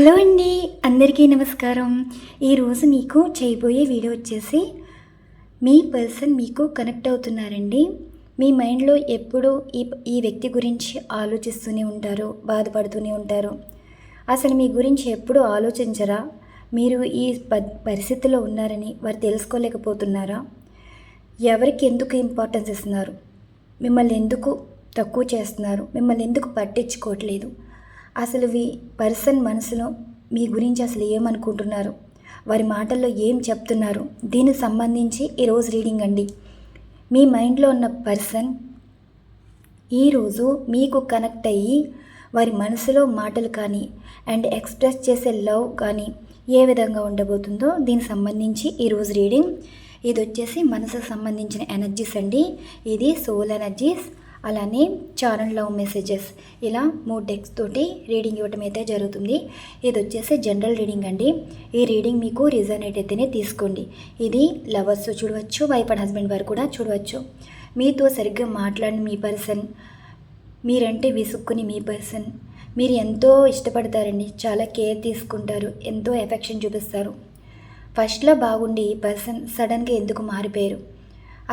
Hello అండి అందరికీ నమస్కారం. ఈరోజు మీకు చేయబోయే వీడియో వచ్చేసి మీ పర్సన్ మీకు కనెక్ట్ అవుతున్నారండి. మీ మైండ్లో ఎప్పుడూ ఈ ఈ వ్యక్తి గురించి ఆలోచిస్తూనే ఉంటారు బాధపడుతూనే ఉంటారు. అసలు మీ గురించి ఎప్పుడూ ఆలోచించరా? మీరు ఈ ప పరిస్థితిలో ఉన్నారని వారు తెలుసుకోలేకపోతున్నారా? ఎవరికి ఎందుకు ఇంపార్టెన్స్ ఇస్తున్నారు? మిమ్మల్ని ఎందుకు తక్కువ చేస్తున్నారు? మిమ్మల్ని ఎందుకు పట్టించుకోవట్లేదు? అసలు మీ పర్సన్ మనసులో మీ గురించి అసలు ఏమనుకుంటున్నారు? వారి మాటల్లో ఏం చెప్తున్నారు? దీనికి సంబంధించి ఈరోజు రీడింగ్ అండి. మీ మైండ్లో ఉన్న పర్సన్ ఈరోజు మీకు కనెక్ట్ అయ్యి వారి మనసులో మాటలు కానీ అండ్ ఎక్స్ప్రెస్ చేసే లవ్ కానీ ఏ విధంగా ఉండబోతుందో దీనికి సంబంధించి ఈరోజు రీడింగ్. ఇది వచ్చేసి మనసుకు సంబంధించిన ఎనర్జీస్ అండి. ఇది సోల్ ఎనర్జీస్ అలానే చారణ్ లవ్ మెసేజెస్. ఇలా మూడు డెక్స్ తోటి రీడింగ్ ఇవ్వటం అయితే జరుగుతుంది. ఇది వచ్చేసి జనరల్ రీడింగ్ అండి. ఈ రీడింగ్ మీకు రిజనేట్ అయితేనే తీసుకోండి. ఇది లవర్స్ చూడవచ్చు వైఫ్ అండ్ హస్బెండ్ వారు కూడా చూడవచ్చు. మీతో సరిగ్గా మాట్లాడిన మీ పర్సన్ మీరంటే విసుక్కుని మీ పర్సన్ మీరు ఎంతో ఇష్టపడతారండి. చాలా కేర్ తీసుకుంటారు ఎంతో ఎఫెక్షన్ చూపిస్తారు. ఫస్ట్లో బాగుండి ఈ పర్సన్ సడన్గా ఎందుకు మారిపోయారు?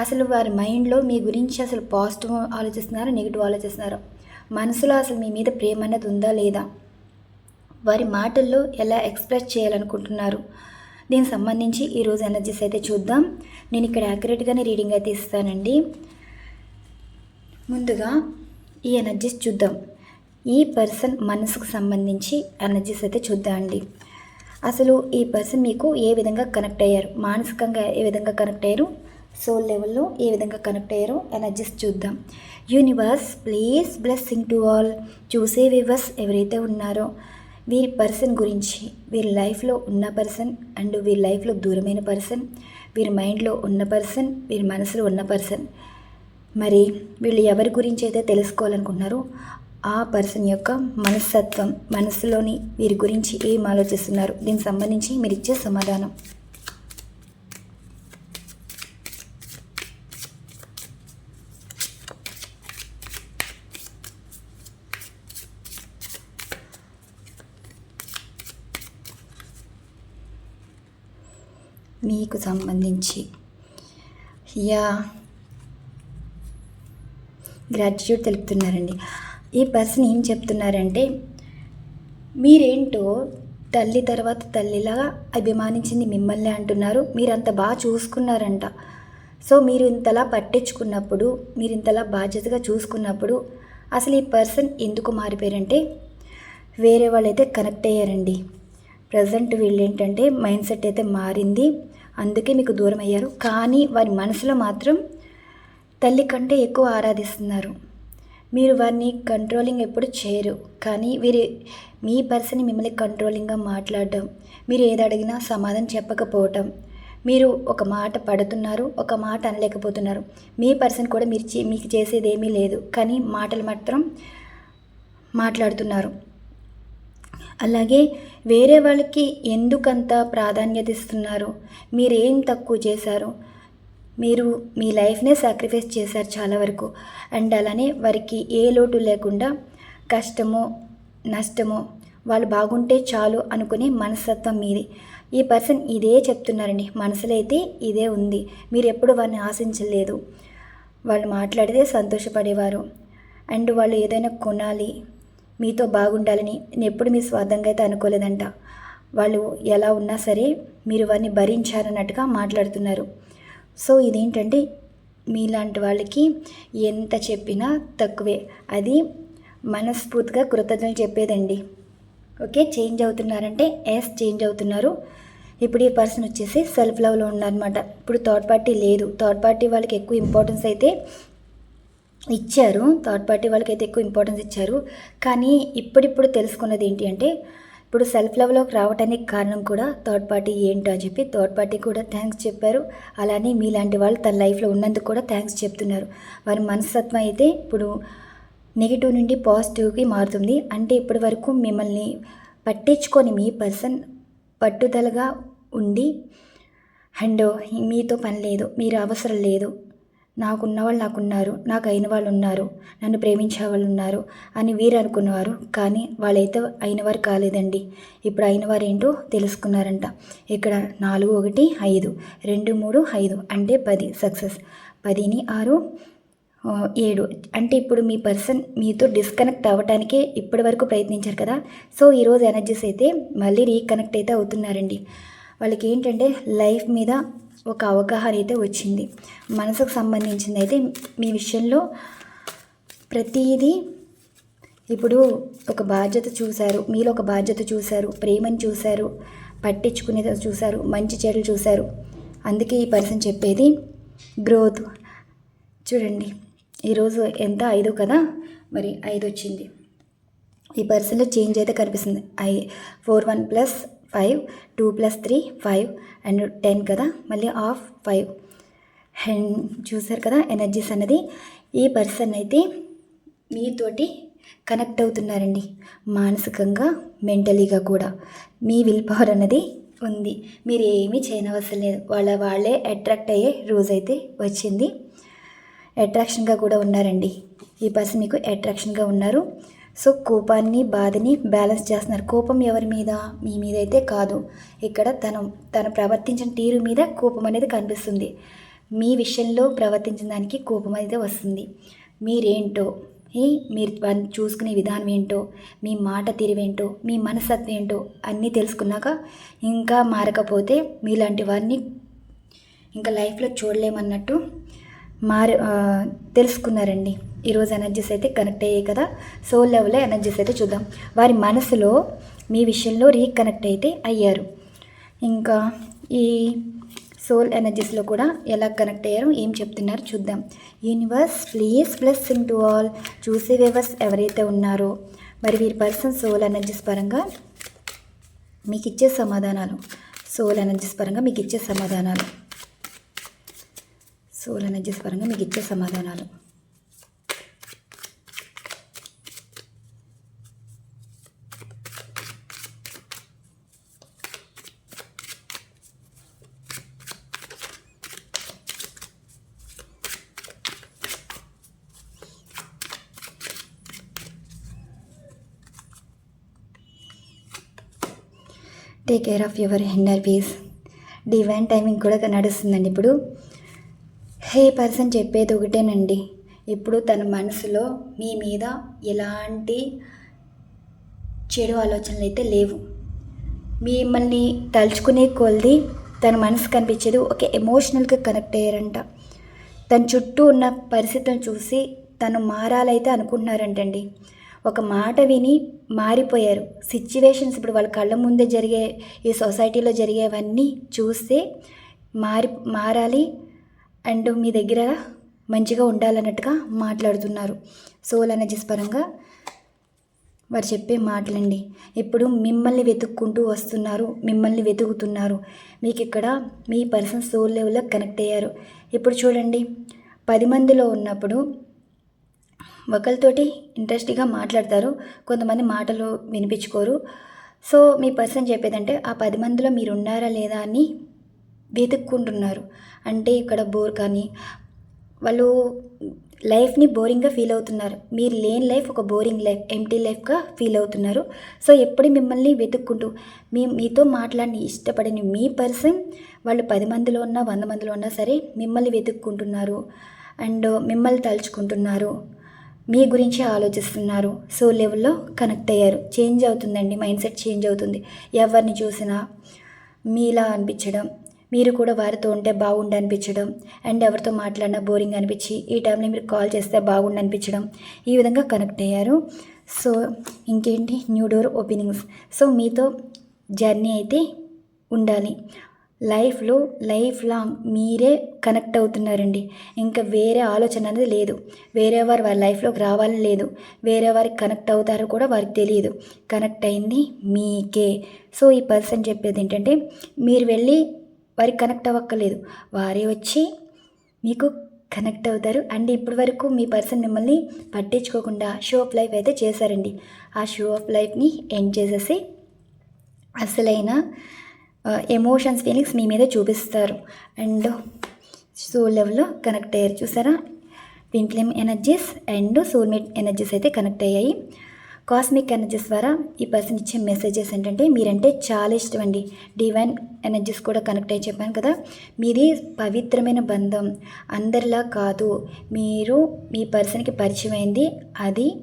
అసలు వారి మైండ్లో మీ గురించి అసలు పాజిటివ్ ఆలోచిస్తున్నారా నెగిటివ్ ఆలోచిస్తున్నారా? మనసులో అసలు మీ మీద ప్రేమ అనేది ఉందా లేదా? వారి మాటల్లో ఎలా ఎక్స్ప్రెస్ చేయాలనుకుంటున్నారు? దీనికి సంబంధించి ఈరోజు ఎనర్జీస్ అయితే చూద్దాం. నేను ఇక్కడ యాక్యురేట్గానే రీడింగ్ అయితే ఇస్తానండి. ముందుగా ఈ ఎనర్జీస్ చూద్దాం. ఈ పర్సన్ మనసుకు సంబంధించి ఎనర్జీస్ అయితే చూద్దాం అండి అసలు ఈ పర్సన్ మీకు ఏ విధంగా కనెక్ట్ అయ్యారు? మానసికంగా ఏ విధంగా కనెక్ట్ అయ్యారు? సోల్ లెవెల్లో ఏ విధంగా కనెక్ట్ అయ్యారో ఎనర్జీస్ చూద్దాం. Universe please blessing to all చూసే వివర్స్ ఎవరైతే ఉన్నారో వీరి పర్సన్ గురించి వీరి లైఫ్లో ఉన్న పర్సన్ అండ్ వీరి లైఫ్లో దూరమైన పర్సన్ వీరి మైండ్లో ఉన్న పర్సన్ వీరి మనసులో ఉన్న పర్సన్ మరి వీళ్ళు ఎవరి గురించి అయితే తెలుసుకోవాలనుకుంటున్నారో ఆ పర్సన్ యొక్క మనస్తత్వం మనసులోని వీరి గురించి ఏం ఆలోచిస్తున్నారు? దీనికి సంబంధించి మీరు ఇచ్చే సమాధానం. మీకు సంబంధించి. యా. గ్రాటిట్యూడ్ తెలుపుతున్నారండి. ఈ పర్సన్ ఏం చెప్తున్నారంటే మీరేంటో తల్లి తర్వాత తల్లిలాగా అభిమానించింది మిమ్మల్ని అంటున్నారు. మీరు అంత బాగా చూసుకున్నారంట. సో మీరు ఇంతలా పట్టించుకున్నప్పుడు మీరు ఇంతలా బాధ్యతగా చూసుకున్నప్పుడు అసలు ఈ పర్సన్ ఎందుకు మారిపోయారంటే వేరే వాళ్ళైతే కనెక్ట్ అయ్యారండి. ప్రజెంట్ వీళ్ళు ఏంటంటే మైండ్ సెట్ అయితే మారింది. అందుకే మీకు దూరం అయ్యారు కానీ వారి మనసులో మాత్రం తల్లి కంటే ఎక్కువ ఆరాధిస్తున్నారు. మీరు వారిని కంట్రోలింగ్ ఎప్పుడు చేయరు. కానీ వీరి మీ పర్సన్ మిమ్మల్ని కంట్రోలింగ్గా మాట్లాడడం మీరు ఏది అడిగినా సమాధానం చెప్పకపోవటం మీరు ఒక మాట పడుతున్నారు ఒక మాట అనలేకపోతున్నారు. మీ పర్సన్ కూడా మీరు చే- మీకు చేసేది ఏమీ లేదు. కానీ మాటలు మాత్రం మాట్లాడుతున్నారు. అలాగే వేరే వాళ్ళకి ఎందుకంత ప్రాధాన్యత ఇస్తున్నారు? మీరేం తక్కువ చేశారు? మీరు మీ లైఫ్నే సాక్రిఫైస్ చేశారు చాలా వరకు. అండ్ అలానే వారికి ఏ లోటు లేకుండా కష్టమో నష్టమో వాళ్ళు బాగుంటే చాలు అనుకునే మనస్తత్వం మీది. ఈ పర్సన్ ఇదే చెప్తున్నారండి. మనసులో అయితే ఇదే ఉంది. మీరు ఎప్పుడు వారిని ఆశించలేదు. వాళ్ళు మాట్లాడితే సంతోషపడేవారు. అండ్ వాళ్ళు ఏదైనా కొనాలి మీతో బాగుండాలని నేను ఎప్పుడు మీ స్వార్థంగా అయితే అనుకోలేదంట. వాళ్ళు ఎలా ఉన్నా సరే మీరు వారిని భరించారన్నట్టుగా మాట్లాడుతున్నారు. సో ఇదేంటంటే మీలాంటి వాళ్ళకి ఎంత చెప్పినా తక్కువే. అది మనస్ఫూర్తిగా కృతజ్ఞతలు చెప్పేదండి. ఓకే చేంజ్ అవుతున్నారంటే ఎస్ చేంజ్ అవుతున్నారు. ఇప్పుడు ఈ పర్సన్ వచ్చేసి సెల్ఫ్ లవ్లో ఉన్నారనమాట ఇప్పుడు థర్డ్ పార్టీ లేదు. థర్డ్ పార్టీ వాళ్ళకి ఎక్కువ ఇంపార్టెన్స్ అయితే ఇచ్చారు. థర్డ్ పార్టీ వాళ్ళకి అయితే ఎక్కువ ఇంపార్టెన్స్ ఇచ్చారు. కానీ ఇప్పుడిప్పుడు తెలుసుకున్నది ఏంటి అంటే ఇప్పుడు సెల్ఫ్ లవ్లోకి రావడానికి కారణం కూడా థర్డ్ పార్టీ ఏంటో అని చెప్పి థర్డ్ పార్టీ కూడా థ్యాంక్స్ చెప్పారు. అలానే మీలాంటి వాళ్ళు తన లైఫ్లో ఉన్నందుకు కూడా థ్యాంక్స్ చెప్తున్నారు. వారి మనస్తత్వం అయితే ఇప్పుడు నెగిటివ్ నుండి పాజిటివ్కి మారుతుంది. అంటే ఇప్పటి వరకు మిమ్మల్ని పట్టించుకొని మీ పర్సన్ పట్టుదలగా ఉండి అండ్ మీతో పని లేదు మీరు అవసరం లేదు నాకున్న వాళ్ళు నాకున్నారు నాకు అయిన వాళ్ళు ఉన్నారు నన్ను ప్రేమించే వాళ్ళు ఉన్నారు అని వీరు అనుకున్నవారు కానీ వాళ్ళైతే అయినవారు కాలేదండి. ఇప్పుడు అయినవారు ఏంటో తెలుసుకున్నారంట. ఇక్కడ నాలుగు ఒకటి ఐదు రెండు మూడు ఐదు అంటే పది. సక్సెస్. పదిని ఆరు ఏడు. అంటే ఇప్పుడు మీ పర్సన్ మీతో డిస్కనెక్ట్ అవ్వటానికే ఇప్పటి వరకు ప్రయత్నించారు కదా. సో ఈరోజు ఎనర్జీస్ అయితే మళ్ళీ రీకనెక్ట్ అయితే అవుతున్నారండి. వాళ్ళకి ఏంటంటే లైఫ్ మీద ఒక అవగాహన అయితే వచ్చింది. మనసుకు సంబంధించింది అయితే మీ విషయంలో ప్రతిదీ ఇప్పుడు ఒక బాధ్యత చూశారు. మీరు ఒక బాధ్యత చూశారు. ప్రేమను చూశారు. పట్టించుకునేది చూశారు. మంచి చెడులు చూశారు. అందుకే ఈ పర్సన్ చెప్పేది గ్రోత్. చూడండి ఈరోజు ఎంత? ఐదు కదా? మరి ఐదు వచ్చింది ఈ పర్సన్లో చేంజ్ అయితే కనిపిస్తుంది. I four one plus five two plus three five and ten కదా. మళ్ళీ ఆఫ్ ఫైవ్ అండ్ చూసారు కదా ఎనర్జీస్ అన్నది ఈ పర్సన్ అయితే మీతోటి కనెక్ట్ అవుతున్నారండి మానసికంగా మెంటలీగా కూడా మీ విల్ పవర్ అన్నది ఉంది. మీరు ఏమీ చేయనవసరం లేదు. వాళ్ళ వాళ్ళే అట్రాక్ట్ అయ్యే రోజు అయితే వచ్చింది. అట్రాక్షన్గా కూడా ఉన్నారండి. ఈ పర్సన్ మీకు అట్రాక్షన్గా ఉన్నారు. సో కోపాన్ని బాధని బ్యాలెన్స్ చేస్తున్నారు. కోపం ఎవరి మీద? మీ మీద అయితే కాదు. ఇక్కడ తను తను ప్రవర్తించిన తీరు మీద కోపం అనేది కనిపిస్తుంది. మీ విషయంలో ప్రవర్తించిన దానికి కోపం అయితే వస్తుంది. మీరేంటో? ఏ? మీరు చూసుకునే విధానం ఏంటో? మీ మాట తీరువేంటో? మీ మనస్తత్వం ఏంటో? అన్నీ తెలుసుకున్నాక ఇంకా మారకపోతే మీలాంటి వారిని ఇంకా లైఫ్లో చూడలేమన్నట్టు మారు తెలుసుకున్నారండి. ఈరోజు ఎనర్జీస్ అయితే కనెక్ట్ అయ్యాయి కదా. సోల్ లెవెల్లో ఎనర్జీస్ అయితే చూద్దాం. వారి మనసులో మీ విషయంలో రీకనెక్ట్ అయితే అయ్యారు. ఇంకా ఈ సోల్ ఎనర్జీస్లో కూడా ఎలా కనెక్ట్ అయ్యారో ఏం చెప్తున్నారు చూద్దాం. Universe please blessing to all చూసే వ్యవర్స్ ఎవరైతే ఉన్నారో మరి వీరి పర్సన్ సోల్ ఎనర్జీస్ పరంగా మీకు ఇచ్చే సమాధానాలు. సోల్ ఎనర్జీస్ పరంగా మీకు ఇచ్చే సమాధానాలు. సోల్ ఎనర్జీస్ పరంగా మీకు ఇచ్చే సమాధానాలు. Care of your inner peace. Divine timing కూడా నడుస్తుందండి ఇప్పుడు. హే పర్సన్ చెప్పేది ఒకటేనండి. ఇప్పుడు తన మనసులో మీ మీద ఎలాంటి చెడు ఆలోచనలు అయితే లేవు. మిమ్మల్ని తలుచుకునే కొలది తన మనసు కనిపించేది ఒక ఎమోషనల్గా కనెక్ట్ అయ్యారంట. తన చుట్టూ ఉన్న పరిస్థితులను చూసి తను మారాలైతే అనుకుంటున్నారంటండి. ఒక మాట విని మారిపోయారు. సిచ్యువేషన్స్ ఇప్పుడు వాళ్ళ కళ్ళ ముందే జరిగే ఈ సొసైటీలో జరిగేవన్నీ చూస్తే మారి మారాలి. అండ్ మీ దగ్గర మంచిగా ఉండాలన్నట్టుగా మాట్లాడుతున్నారు. సోల్ ఎనర్జీస్ పరంగా వారు చెప్పే మాటలండి. ఇప్పుడు మిమ్మల్ని వెతుక్కుంటూ వస్తున్నారు మిమ్మల్ని వెతుకుతున్నారు. మీకు ఇక్కడ మీ పర్సన్ సోల్ లెవెల్లో కనెక్ట్ అయ్యారు. ఇప్పుడు చూడండి. పది మందిలో ఉన్నప్పుడు ఒకరితోటి ఇంట్రెస్ట్గా మాట్లాడతారు. కొంతమంది మాటలు వినిపించుకోరు. సో మీ పర్సన్ చెప్పేదంటే ఆ పది మందిలో మీరు ఉన్నారా లేదా అని వెతుక్కుంటున్నారు. అంటే ఇక్కడ బోర్ కానీ వాళ్ళు లైఫ్ని బోరింగ్గా ఫీల్ అవుతున్నారు. మీరు లేని లైఫ్ ఒక బోరింగ్ లైఫ్ ఎంటీ లైఫ్గా ఫీల్ అవుతున్నారు. సో ఎప్పుడు మిమ్మల్ని వెతుక్కుంటూ మీ మీతో మాట్లాడిని ఇష్టపడని మీ పర్సన్ వాళ్ళు పది మందిలో ఉన్నా వంద మందిలో ఉన్నా సరే మిమ్మల్ని వెతుక్కుంటున్నారు. అండ్ మిమ్మల్ని తలుచుకుంటున్నారు. మీ గురించి ఆలోచిస్తున్నారు. సో లెవెల్లో కనెక్ట్ అయ్యారు. చేంజ్ అవుతుందండి. మైండ్ సెట్ చేంజ్ అవుతుంది. ఎవరిని చూసినా మీలా అనిపించడం మీరు కూడా వారితో ఉంటే బాగుండు అనిపించడం అండ్ ఎవరితో మాట్లాడినా బోరింగ్ అనిపించి ఈ టైంలో మీరు కాల్ చేస్తే బాగుండు అనిపించడం ఈ విధంగా కనెక్ట్ అయ్యారు. సో ఇంకేంటి? New door openings. సో మీతో జర్నీ అయితే ఉండాలి. లైఫ్లో లైఫ్ లాంగ్ మీరే కనెక్ట్ అవుతున్నారండి. ఇంకా వేరే ఆలోచన అనేది లేదు. వేరే వారు వారి లైఫ్లోకి రావాలని లేదు. వేరే వారికి కనెక్ట్ అవుతారో కూడా వారికి తెలియదు. కనెక్ట్ అయింది మీకే. సో ఈ పర్సన్ చెప్పేది ఏంటంటే మీరు వెళ్ళి వారికి కనెక్ట్ అవ్వక్కర్లేదు. వారే వచ్చి మీకు కనెక్ట్ అవుతారు. అండ్ ఇప్పటి వరకు మీ పర్సన్ మిమ్మల్ని పట్టించుకోకుండా షో ఆఫ్ లైఫ్ అయితే చేశారండి. ఆ షో ఆఫ్ లైఫ్ని ఎండ్ చేసేసి అసలైన ఎమోషన్స్ ఫీలింగ్స్ మీ మీద చూపిస్తారు. అండ్ సోల్ లెవెల్లో కనెక్ట్ అయ్యారు చూసారా? Twin flame energies and soulmate energies అయితే కనెక్ట్ అయ్యాయి. కాస్మిక్ ఎనర్జీస్ ద్వారా ఈ పర్సన్ ఇచ్చే మెసేజెస్ ఏంటంటే మీరంటే చాలా ఇష్టం అండి. డివైన్ ఎనర్జీస్ కూడా కనెక్ట్ అయ్యి చెప్పాను కదా. మీది పవిత్రమైన బంధం. అందరిలా కాదు. మీరు మీ పర్సన్కి పరిచయం అయింది. అది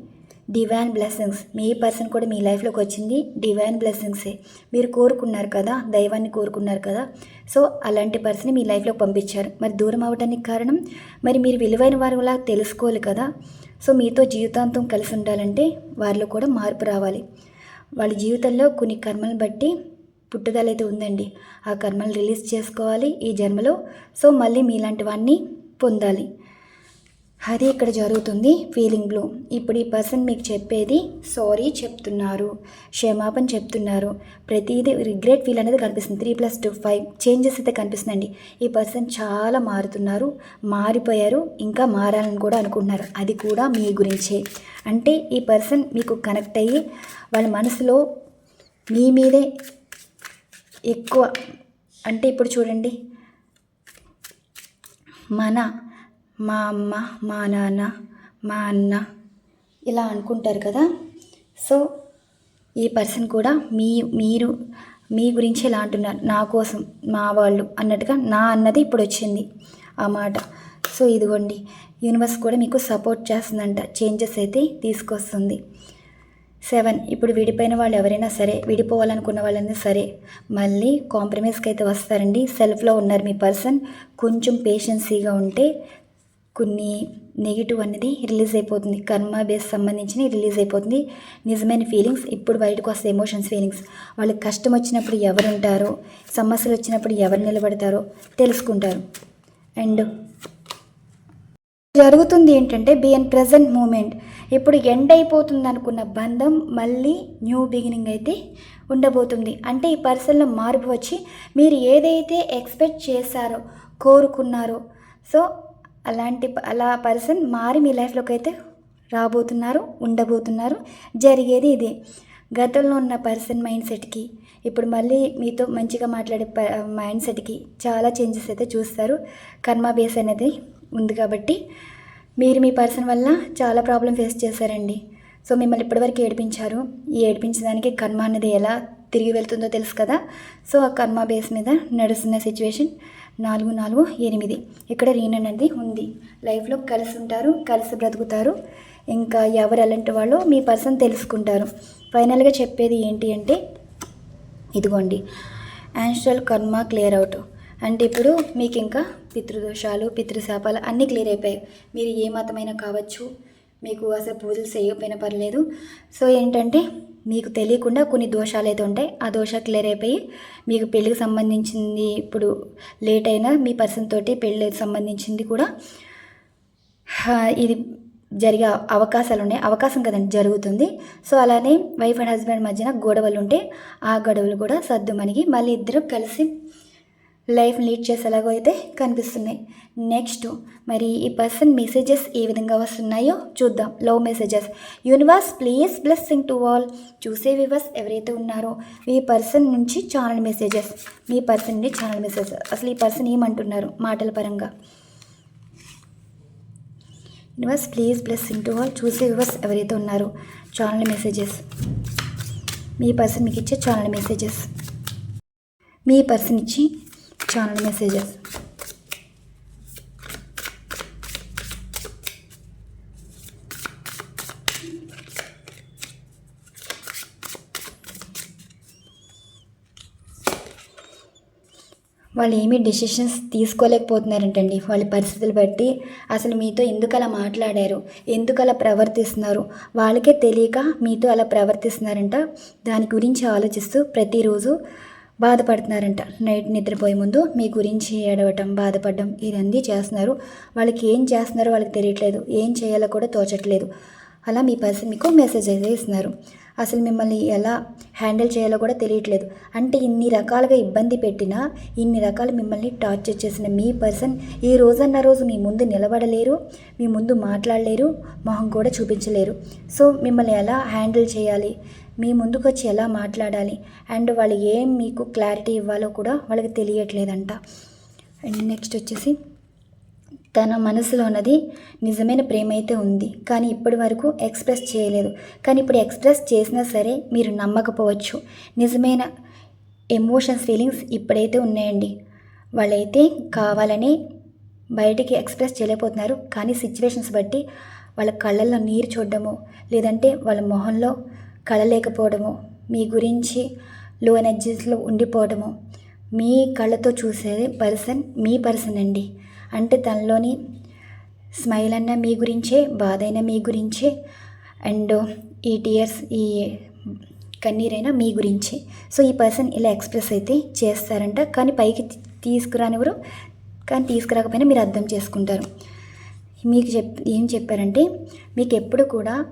డివైన్ బ్లెస్సింగ్స్ మీ పర్సన్ కూడా మీ లైఫ్లోకి వచ్చింది. డివైన్ బ్లెస్సింగ్సే మీరు కోరుకున్నారు కదా దైవాన్ని కోరుకున్నారు కదా. సో అలాంటి పర్సన్ మీ లైఫ్లోకి పంపించారు. మరి దూరం అవడానికి కారణం? మరి మీరు విలువైన వారిలా తెలుసుకోవాలి కదా. సో మీతో జీవితాంతం కలిసి ఉండాలంటే వారిలో కూడా మార్పు రావాలి. వాళ్ళ జీవితంలో కొన్ని కర్మలు బట్టి పుట్టుదల అయితే ఉందండి. ఆ కర్మలు రిలీజ్ చేసుకోవాలి ఈ జన్మలో. సో మళ్ళీ మీలాంటి వాడిని పొందాలి. అది ఇక్కడ జరుగుతుంది ఫీలింగ్ బ్లూ. ఇప్పుడు ఈ పర్సన్ మీకు చెప్పేది సారీ చెప్తున్నారు క్షమాపణ చెప్తున్నారు. ప్రతిదీ రిగ్రెట్ ఫీల్ అనేది కనిపిస్తుంది. Three plus two five changes అయితే కనిపిస్తుందండి. ఈ పర్సన్ చాలా మారుతున్నారు మారిపోయారు ఇంకా మారాలని కూడా అనుకుంటున్నారు. అది కూడా మీ గురించే. అంటే ఈ పర్సన్ మీకు కనెక్ట్ అయ్యి వాళ్ళ మనసులో మీ మీదే ఎక్కువ అంటే ఇప్పుడు చూడండి మన మా అమ్మ మా నాన్న మా అన్న ఇలా అనుకుంటారు కదా. సో ఈ పర్సన్ కూడా మీ మీరు మీ గురించి ఇలా అంటున్నారు? నా కోసం మా వాళ్ళు అన్నట్టుగా నా అన్నది ఇప్పుడు వచ్చింది ఆ మాట. సో ఇదిగోండి యూనివర్స్ కూడా మీకు సపోర్ట్ చేస్తుందంట. చేంజెస్ అయితే తీసుకొస్తుంది. సెవెన్ ఇప్పుడు విడిపోయిన వాళ్ళు ఎవరైనా సరే విడిపోవాలనుకున్న వాళ్ళైనా సరే మళ్ళీ కాంప్రమైజ్కి అయితే వస్తారండి. సెల్ఫ్లో ఉన్నారు మీ పర్సన్. కొంచెం పేషెన్సీగా ఉంటే కొన్ని నెగిటివ్ అనేది రిలీజ్ అయిపోతుంది. కర్మ బేస్ సంబంధించిన రిలీజ్ అయిపోతుంది. నిజమైన ఫీలింగ్స్ ఇప్పుడు బయటకు వస్తాయి ఎమోషన్స్ ఫీలింగ్స్ వాళ్ళకి కష్టం వచ్చినప్పుడు ఎవరు ఉంటారో? సమస్యలు వచ్చినప్పుడు ఎవరు నిలబడతారో? తెలుసుకుంటారు. అండ్ జరుగుతుంది ఏంటంటే బిఎన్ ప్రజెంట్ మూమెంట్ ఇప్పుడు ఎండ్ అయిపోతుంది అనుకున్న బంధం మళ్ళీ న్యూ బిగినింగ్ అయితే ఉండబోతుంది. అంటే ఈ పర్సన్లో మార్పు వచ్చి మీరు ఏదైతే ఎక్స్పెక్ట్ చేశారో కోరుకున్నారో సో అలాంటి ప- అలా పర్సన్ మారి మీ లైఫ్లోకి అయితే రాబోతున్నారు ఉండబోతున్నారు. జరిగేది ఇదే. గతంలో ఉన్న పర్సన్ మైండ్ సెట్కి ఇప్పుడు మళ్ళీ మీతో మంచిగా మాట్లాడే ప మైండ్ సెట్కి చాలా చేంజెస్ అయితే చూస్తారు. కర్మ బేస్ అనేది ఉంది కాబట్టి మీరు మీ పర్సన్ వల్ల చాలా ప్రాబ్లం ఫేస్ చేశారండి. సో మిమ్మల్ని ఇప్పటివరకు ఏడిపించారు. ఈ ఏడిపించడానికి కర్మ అనేది ఎలా తిరిగి వెళ్తుందో తెలుసు కదా. సో ఆ కర్మ బేస్ మీద నడుస్తున్న సిచ్యువేషన్ నాలుగు నాలుగు ఎనిమిది. ఇక్కడ రీన్ అనేది ఉంది. లైఫ్లో కలిసి ఉంటారు కలిసి బ్రతుకుతారు. ఇంకా ఎవరు ఎలాంటి వాళ్ళు మీ పర్సన్ తెలుసుకుంటారు. ఫైనల్గా చెప్పేది ఏంటి అంటే ఇదిగోండి. యాన్స్ట్రల్ కర్మ క్లియర్ అవుట్. అంటే ఇప్పుడు మీకు ఇంకా పితృదోషాలు పితృశాపాలు అన్నీ క్లియర్ అయిపోయాయి. మీరు ఏ మతమైనా కావచ్చు మీకు అసలు పూజలు చేయకపోయినా పర్లేదు. సో ఏంటంటే మీకు తెలియకుండా కొన్ని దోషాలు అయితే ఉంటాయి. ఆ దోషాలు క్లియర్ అయిపోయి మీకు పెళ్ళికి సంబంధించింది ఇప్పుడు లేట్ అయినా మీ పర్సన్ తోటి పెళ్ళికి సంబంధించింది కూడా ఇది జరిగే అవకాశాలు ఉన్నాయి. అవకాశం కదండి జరుగుతుంది. సో అలానే వైఫ్ అండ్ హస్బెండ్ మధ్యన గొడవలు ఉంటే ఆ గొడవలు కూడా సర్దుమణిగి మళ్ళీ ఇద్దరు కలిసి లైఫ్ లీడ్ చేసేలాగా అయితే కనిపిస్తున్నాయి. నెక్స్ట్ మరి ఈ పర్సన్ మెసేజెస్ ఏ విధంగా వస్తున్నాయో చూద్దాం. Love messages universe please blessing to all చూసే వివర్స్ ఎవరైతే ఉన్నారో ఈ పర్సన్ నుంచి ఛానల్ మెసేజెస్ మీ పర్సన్ నుండి ఛానల్ మెసేజెస్ అసలు ఈ పర్సన్ ఏమంటున్నారు? మాటల పరంగా. Universe please blessing to all చూసే వివర్స్ ఎవరైతే ఉన్నారో ఛానల్ మెసేజెస్ మీ పర్సన్ మీకు ఇచ్చే ఛానల్ మెసేజెస్ మీ పర్సన్ ఇచ్చి ఛానల్ మెసేజెస్ వాళ్ళు ఏమీ డెసిషన్స్ తీసుకోలేకపోతున్నారంటండి. వాళ్ళ పరిస్థితులు బట్టి అసలు మీతో ఎందుకు అలా మాట్లాడారు? ఎందుకు అలా ప్రవర్తిస్తున్నారు? వాళ్ళకే తెలియక మీతో అలా ప్రవర్తిస్తున్నారంట. దాని గురించి ఆలోచిస్తూ ప్రతిరోజు బాధపడుతున్నారంట. నైట్ నిద్రపోయే ముందు మీ గురించి ఏడవటం బాధపడడం ఇదన్నీ చేస్తున్నారు. వాళ్ళకి ఏం చేస్తున్నారో వాళ్ళకి తెలియట్లేదు. ఏం చేయాలో కూడా తోచట్లేదు. అలా మీ పర్సన్ మీకు మెసేజ్ అయితే ఇస్తున్నారు. అసలు మిమ్మల్ని ఎలా హ్యాండిల్ చేయాలో కూడా తెలియట్లేదు. అంటే ఇన్ని రకాలుగా ఇబ్బంది పెట్టినా ఇన్ని రకాలు మిమ్మల్ని టార్చర్ చేసిన మీ పర్సన్ ఈ రోజన్న రోజు మీ ముందు నిలబడలేరు మీ ముందు మాట్లాడలేరు మొహం కూడా చూపించలేరు. సో మిమ్మల్ని ఎలా హ్యాండిల్ చేయాలి? మీ ముందుకు వచ్చి ఎలా మాట్లాడాలి? అండ్ వాళ్ళు ఏం మీకు క్లారిటీ ఇవ్వాలో కూడా వాళ్ళకి తెలియట్లేదంట. అండ్ నెక్స్ట్ వచ్చేసి తన మనసులో ఉన్నది నిజమైన ప్రేమ అయితే ఉంది. కానీ ఇప్పటి వరకు ఎక్స్ప్రెస్ చేయలేదు. కానీ ఇప్పుడు ఎక్స్ప్రెస్ చేసినా సరే మీరు నమ్మకపోవచ్చు. నిజమైన ఎమోషన్స్ ఫీలింగ్స్ ఇప్పుడైతే ఉన్నాయండి. వాళ్ళైతే కావాలని బయటికి ఎక్స్ప్రెస్ చేయలేకపోతున్నారు. కానీ సిచ్యువేషన్స్ బట్టి వాళ్ళ కళ్ళల్లో నీరు చూడడము లేదంటే వాళ్ళ మొహంలో కళ లేకపోవడము మీ గురించి లో ఎనర్జీస్లో ఉండిపోవడము. మీ కళ్ళతో చూసే పర్సన్ మీ పర్సన్ అండి. అంటే తనలోని స్మైల్ అన్న మీ గురించే బాధ అయినా మీ గురించే అండ్ ఈ టీయర్స్ ఈ కన్నీరైనా మీ గురించి. సో ఈ పర్సన్ ఇలా ఎక్స్ప్రెస్ అయితే చేస్తారంట. కానీ పైకి తీ- తీసుకురానివ్వరు. కానీ తీసుకురాకపోయినా మీరు అర్థం చేసుకుంటారు. మీకు చెప్ ఏం చెప్పారంటే మీకు ఎప్పుడు కూడా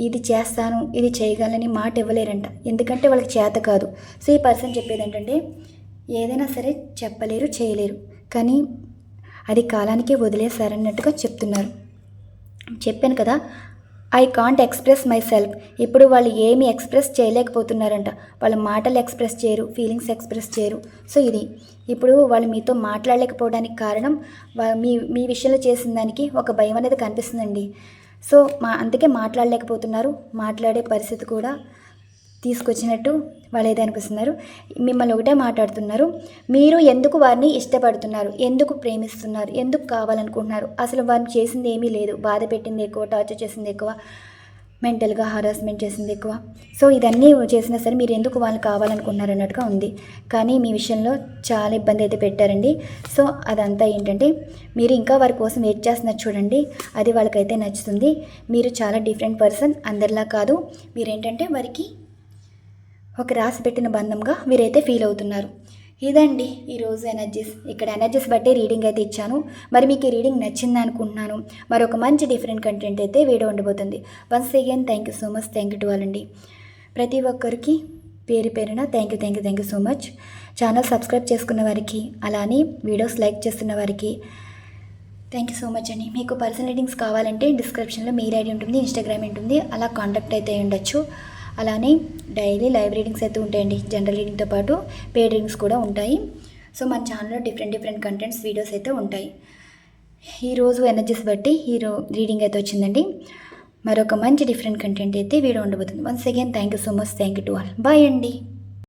ఇది చేస్తాను ఇది చేయగలని మాట ఇవ్వలేరంట. ఎందుకంటే వాళ్ళకి చేత కాదు. సో ఈ పర్సన్ చెప్పేది ఏంటంటే ఏదైనా సరే చెప్పలేరు చేయలేరు. కానీ అది కాలానికే వదిలేశారన్నట్టుగా చెప్తున్నారు. చెప్పాను కదా I can't express myself ఇప్పుడు వాళ్ళు ఏమి ఎక్స్ప్రెస్ చేయలేకపోతున్నారంట. వాళ్ళ మాటలు ఎక్స్ప్రెస్ చేయరు ఫీలింగ్స్ ఎక్స్ప్రెస్ చేయరు. సో ఇది ఇప్పుడు వాళ్ళు మీతో మాట్లాడలేకపోవడానికి కారణం మీ మీ విషయంలో చేసిన దానికి ఒక భయం అనేది కనిపిస్తుందండి. సో మా అందుకే మాట్లాడలేకపోతున్నారు. మాట్లాడే పరిస్థితి కూడా తీసుకొచ్చినట్టు వాళ్ళు ఏదో అనిపిస్తున్నారు. మిమ్మల్ని ఒకటే మాట్లాడుతున్నారు. మీరు ఎందుకు వారిని ఇష్టపడుతున్నారు? ఎందుకు ప్రేమిస్తున్నారు? ఎందుకు కావాలనుకుంటున్నారు? అసలు వారిని చేసింది ఏమీ లేదు. బాధ పెట్టింది ఎక్కువ టార్చర్ చేసింది ఎక్కువ. మెంటల్గా హరాస్మెంట్ చేసింది ఎక్కువ. సో ఇదన్నీ చేసినా సరే మీరు ఎందుకు వాళ్ళు కావాలనుకున్నారన్నట్టుగా ఉంది. కానీ మీ విషయంలో చాలా ఇబ్బంది అయితే పెట్టారండి. సో అదంతా ఏంటంటే మీరు ఇంకా వారి కోసం వెయిట్ చేస్తున్నారు చూడండి. అది వాళ్ళకైతే నచ్చుతుంది. మీరు చాలా డిఫరెంట్ పర్సన్ అందరిలా కాదు. మీరేంటంటే వారికి ఒక రాసి పెట్టిన బంధంగా మీరైతే ఫీల్ అవుతున్నారు. ఇదండి ఈరోజు ఎనర్జీస్ ఇక్కడ ఎనర్జీస్ బట్టి రీడింగ్ అయితే ఇచ్చాను. మరి మీకు ఈ రీడింగ్ నచ్చింది అనుకుంటున్నాను. మరొక మంచి డిఫరెంట్ కంటెంట్ అయితే వీడియో ఉండబోతుంది. Once again thank you so much thank you to అండి. ప్రతి ఒక్కరికి పేరు పేరున thank you thank you thank you so much channel subscribe చేసుకున్న వారికి అలానే వీడియోస్ లైక్ చేస్తున్న వారికి థ్యాంక్ యూ సో మచ్ అండి. మీకు పర్సనల్ రీడింగ్స్ కావాలంటే డిస్క్రిప్షన్లో మీరు ఐడి ఉంటుంది ఇన్స్టాగ్రామ్ ఉంటుంది అలా కాంటాక్ట్ అయితే ఉండొచ్చు. అలానే డైలీ లైవ్ రీడింగ్స్ అయితే ఉంటాయండి. జనరల్ రీడింగ్తో పాటు పేడ్ రీడింగ్స్ కూడా ఉంటాయి. సో మన ఛానల్లో డిఫరెంట్ డిఫరెంట్ కంటెంట్స్ వీడియోస్ అయితే ఉంటాయి. ఈరోజు ఎనర్జీస్ బట్టి హీరో రీడింగ్ అయితే వచ్చిందండి. మరొక మంచి డిఫరెంట్ కంటెంట్ అయితే వీడియో ఉండబోతుంది. Once again thank you so much. Thank you to all. Bye అండి.